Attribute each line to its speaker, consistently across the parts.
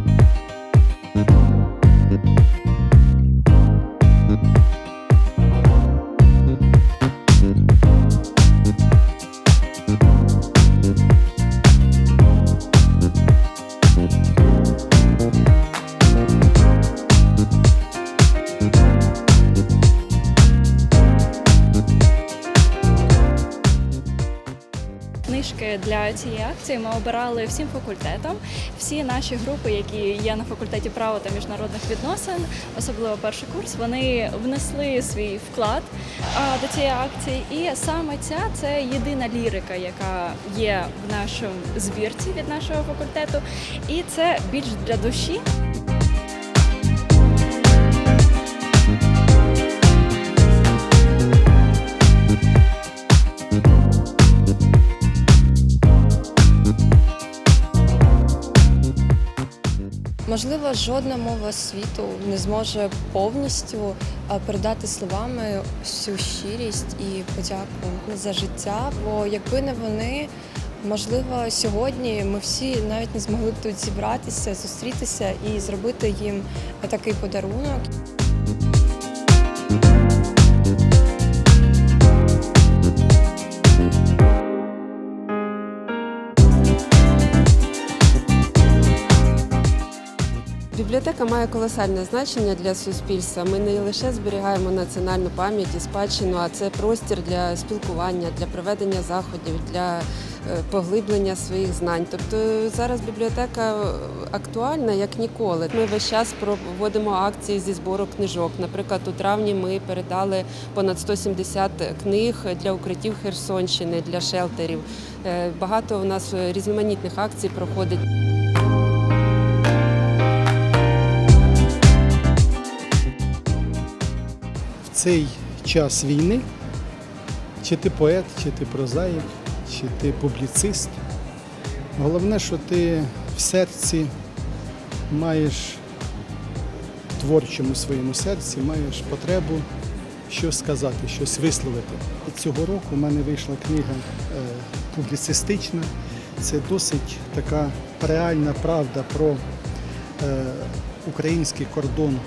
Speaker 1: thank you книжки для цієї акції ми обирали всім факультетам. Всі наші групи, які є на факультеті права та міжнародних відносин, особливо перший курс, вони внесли свій вклад до цієї акції. І саме ця це єдина лірика, яка є в нашому збірці від нашого факультету, і це більш для душі.
Speaker 2: Можливо, жодна мова світу не зможе повністю передати словами всю щирість і подяку за життя. Бо якби не вони, можливо, сьогодні ми всі навіть не змогли б тут зібратися, зустрітися і зробити їм такий подарунок.
Speaker 3: Бібліотека має колосальне значення для суспільства. Ми не лише зберігаємо національну пам'ять і спадщину, а це простір для спілкування, для проведення заходів, для е, поглиблення своїх знань. Тобто зараз бібліотека актуальна як ніколи. Ми весь час проводимо акції зі збору книжок. Наприклад, у травні ми передали понад 170 книг для укриттів Херсонщини, для шелтерів. Е, Багато у нас різноманітних акцій проходить.
Speaker 4: Цей час війни, чи ти поет, чи ти прозаїк, чи ти публіцист. Головне, що ти в серці маєш в творчому своєму серці, маєш потребу щось сказати, щось висловити. Цього року в мене вийшла книга е, публіцистична. Це досить така реальна правда про е, український кордон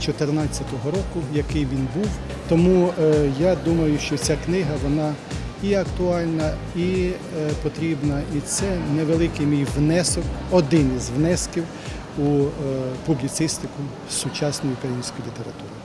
Speaker 4: 2014 року, який він був. Тому е, я думаю, що ця книга вона і актуальна, і е, потрібна, і це невеликий мій внесок, один із внесків у е, публіцистику сучасної української літератури.